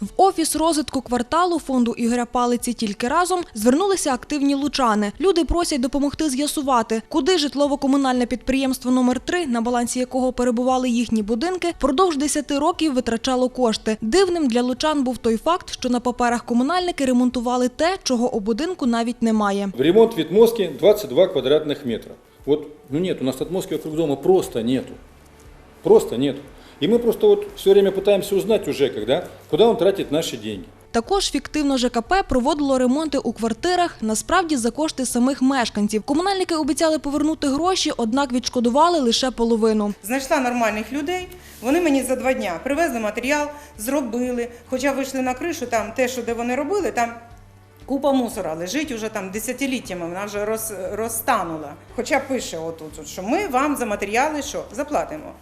В офіс розвитку кварталу фонду Ігоря Палиці тільки разом звернулися активні лучани. Люди просять допомогти з'ясувати, куди житлово-комунальне підприємство номер 3 на балансі якого перебували їхні будинки, впродовж 10 років витрачало кошти. Дивним для лучан був той факт, що на паперах комунальники ремонтували те, чого у будинку навіть немає. В ремонт Витмоски 22 квадратных метра. Вот, ну нет, у нас отмостки вокруг дома просто нету. Просто нету. И мы просто вот все время пытаемся узнать уже, когда, куда он тратит наши деньги. Також фіктивно ЖКП проводило ремонти у квартирах, насправді за кошти самих мешканців. Комунальники обіцяли повернути гроші, однак відшкодували лише половину. Знайшла нормальних людей. Вони мені за два дня привезли матеріал, зробили. Хоча вийшли на кришу, там те, що де вони робили, там купа мусора лежить уже там десятиліттями, вона вже роз, розтанула. Хоча пише отут, що ми вам за матеріали що заплатимо.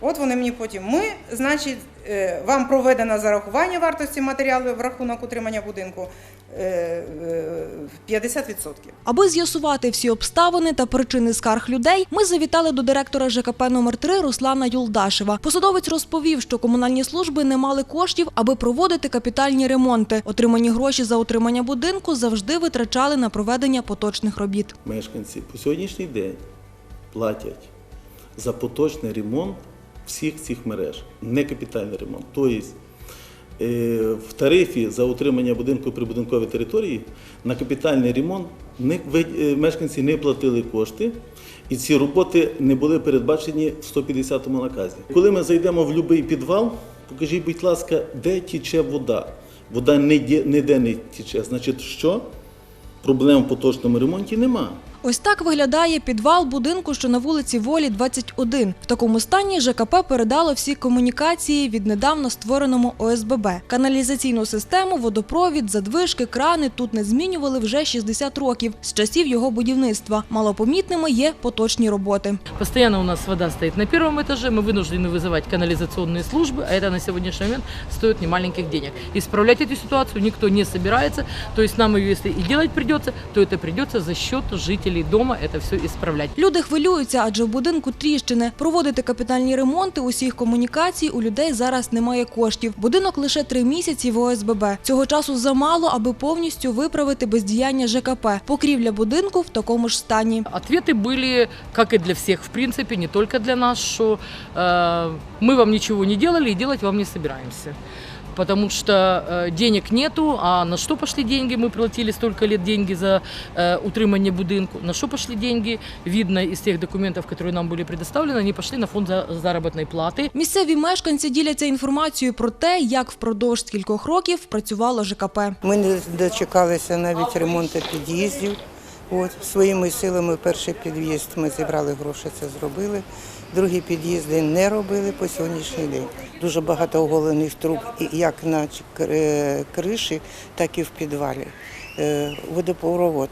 От вони мені потім. Ми, значить, е, вам проведено зарахування вартості матеріалу в рахунок утримання будинку е, е, 50%. Аби з'ясувати всі обставини та причини скарг людей, ми завітали до директора ЖКП номер 3 Руслана Юлдашева. Посадовець розповів, що комунальні служби не мали коштів, аби проводити капітальні ремонти. Отримані гроші за утримання будинку завжди витрачали на проведення поточних робіт. мешканці по сьогоднішній день платять за поточний ремонт всіх цих мереж, не капітальний ремонт. Тобто е, в тарифі за утримання будинку при будинковій території на капітальний ремонт е, мешканці не платили кошти, і ці роботи не були передбачені в 150-му наказі. Коли ми зайдемо в будь-який підвал, покажіть, будь ласка, де тіче вода. Вода ніде не тіче. Значить, що? Проблем в поточному ремонті нема. Ось так виглядає підвал будинку, що на вулиці Волі 21. В такому стані ЖКП передало всі комунікації від недавно створеному ОСББ. Каналізаційну систему, водопровід, задвижки, крани тут не змінювали вже 60 років з часів його будівництва. Малопомітними є поточні роботи. Постоянно у нас вода стоит на первом этаже, мы вынуждены вызывать канализационные службы, а это на сегодняшний момент стоит немаленьких денег. Исправлять эту ситуацию никто не собирается, то есть нам ее, если и делать придется, то это придется за счет жителей дома это все исправлять. Люди хвилюються, адже в будинку тріщини. Проводити капітальні ремонти усіх комунікацій у людей зараз немає коштів. Будинок лише три місяці в ОСББ. Цього часу замало, аби повністю виправити бездіяння ЖКП. Покрівля будинку в такому ж стані. Ответы были, как и для всех, в принципе, не только для нас, что э, мы вам ничего не делали и делать вам не собираемся. Потому что э, денег нету, а на что пошли деньги? Мы платили столько лет деньги за э, утримание будинку. На что пошли деньги? Видно из тех документов, которые нам были предоставлены, они пошли на фонд за- заработной платы. Місцеві мешканці діляться інформацією про те, як впродовж кількох років працювало ЖКП. Ми не дочекалися навіть ремонту під'їздів. От, своїми силами перший під'їзд ми зібрали гроші, це зробили. Другі під'їзди не робили по сьогоднішній день. Дуже багато оголених труб, як на криші, так і в підвалі. Е, Водопровод,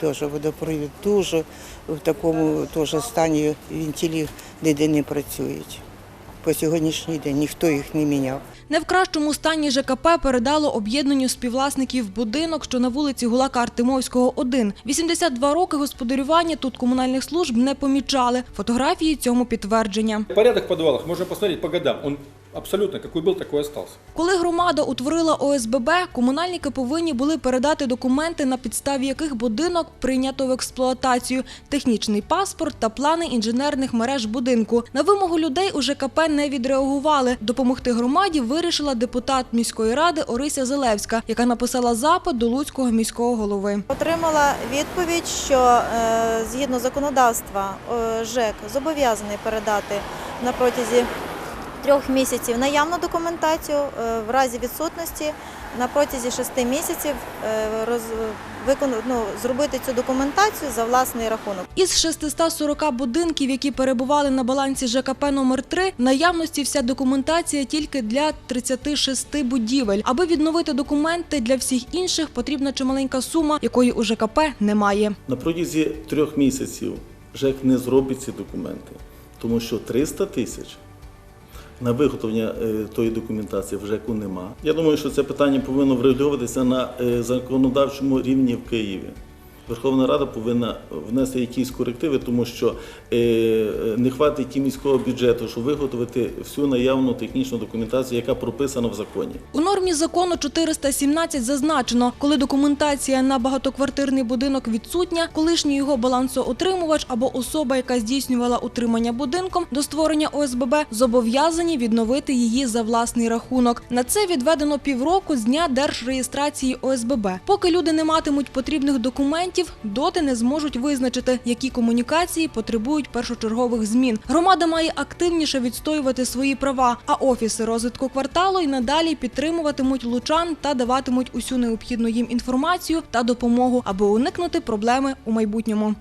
дуже водопровід дуже в такому теж стані вентилі ніде не працюють. По сьогоднішній день ніхто їх не міняв. Не в кращому стані ЖКП передало об'єднанню співвласників будинок, що на вулиці Гулака Артемовського, 1. 82 роки господарювання тут комунальних служб не помічали. Фотографії цьому підтвердження. Порядок в подвалах можна посмотреть по годам. Он абсолютно какой был, такой остался. Коли громада утворила ОСББ, комунальники повинні були передати документи, на підставі яких будинок прийнято в експлуатацію, технічний паспорт та плани інженерних мереж будинку. На вимогу людей у ЖКП не відреагували. Допомогти громаді вирішила депутат міської ради Орися Зелевська, яка написала запит до Луцького міського голови. Отримала відповідь, що е, згідно законодавства е, ЖЕК зобов'язаний передати на протязі трьох місяців наявну документацію, е, в разі відсутності на протязі шести місяців е, роз, викон, ну, зробити цю документацію за власний рахунок. Із 640 будинків, які перебували на балансі ЖКП номер 3 наявності вся документація тільки для 36 будівель. Аби відновити документи для всіх інших, потрібна чималенька сума, якої у ЖКП немає. На протязі трьох місяців ЖЕК не зробить ці документи, тому що 300 тисяч на виготовлення е, тої документації вже яку нема. Я думаю, що це питання повинно врегульовуватися на е, законодавчому рівні в Києві. Верховна Рада повинна внести якісь корективи, тому що е, не хватить і міського бюджету, щоб виготовити всю наявну технічну документацію, яка прописана в законі. У нормі закону 417 зазначено, коли документація на багатоквартирний будинок відсутня, колишній його балансоотримувач або особа, яка здійснювала утримання будинком до створення ОСББ, зобов'язані відновити її за власний рахунок. На це відведено півроку з дня держреєстрації ОСББ. Поки люди не матимуть потрібних документів, доти не зможуть визначити, які комунікації потребують першочергових змін. Громада має активніше відстоювати свої права, а офіси розвитку кварталу й надалі підтримуватимуть лучан та даватимуть усю необхідну їм інформацію та допомогу, аби уникнути проблеми у майбутньому.